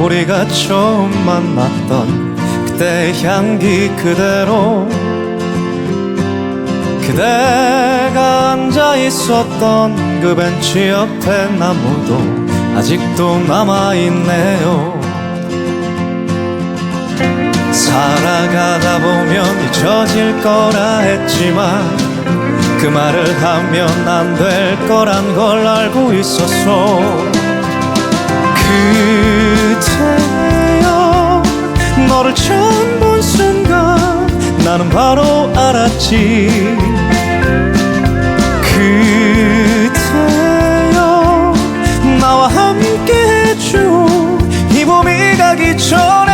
우리가 처음 만났던 그때의 향기 그대로. 그대가 앉아 있었던 그 벤치 옆에 나무도 아직도 남아있네요. 살아가다 보면 잊혀질 거라 했지만 그 말을 하면 안 될 거란 걸 알고 있었어 그때여 너를 처음 본 순간 나는 바로 알았지. 그때여 나와 함께 해줘 이 봄이 가기 전에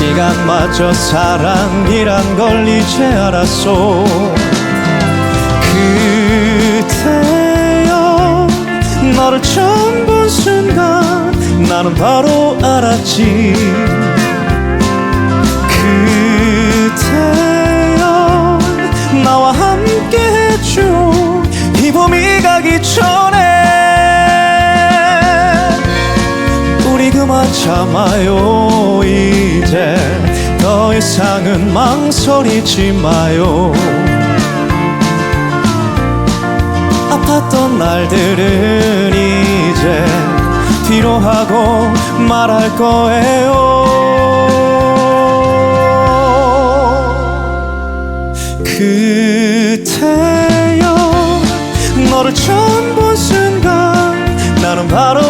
시간마저 사랑이란 걸 이제 알았소. 그때여 너를 처음 본 순간 나는 바로 알았지 우리 그만 참아요. 이제 더 이상은 망설이지 마요. 아팠던 날들은 이제 뒤로 하고 말할 거예요. 그때여 너를 처음 본 순간 나는 바로